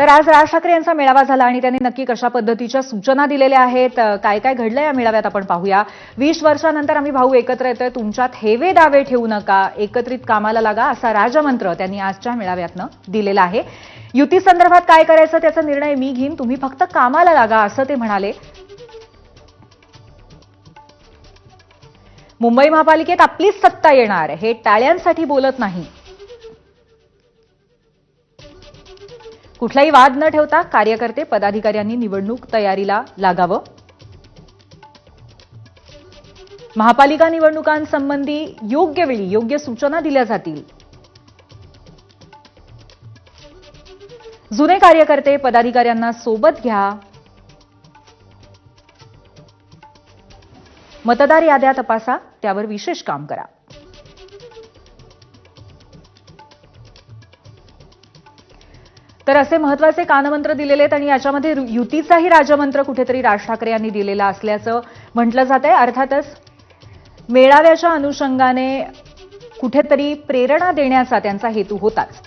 तर आज राज ठाकरे यांचा मेळावा झाला आणि त्यांनी नक्की कशा पद्धतीच्या सूचना दिलेल्या आहेत काय काय घडलं या मेळाव्यात आपण पाहूया. वीस वर्षानंतर आम्ही भाऊ एकत्र येतोय तुमच्यात हेवे दावे ठेवू नका एकत्रित कामाला लागा असा राजमंत्र त्यांनी आजच्या मेळाव्यातनं दिलेला आहे. युती संदर्भात काय करायचं त्याचा निर्णय मी घेईन तुम्ही फक्त कामाला लागा असं ते म्हणाले. मुंबई महापालिकेत आपलीच सत्ता येणार हे टाळ्यांसाठी बोलत नाही. कुठलाही वाद न ठेवता कार्यकर्ते पदाधिकाऱ्यांनी निवडणूक तयारीला लागावं. महापालिका निवडणुकांसंबंधी योग्य वेळी योग्य सूचना दिल्या जातील. जुने कार्यकर्ते पदाधिकाऱ्यांना सोबत घ्या. मतदार याद्या तपासा त्यावर विशेष काम करा. तर असे महत्त्वाचे कानमंत्र दिलेले आहेत आणि याच्यामध्ये युतीचाही राजमंत्र कुठेतरी राज ठाकरे यांनी दिलेला असल्याचं म्हटलं जात आहे. अर्थातच मेळाव्याच्या अनुषंगाने कुठेतरी प्रेरणा देण्याचा त्यांचा हेतू होताच.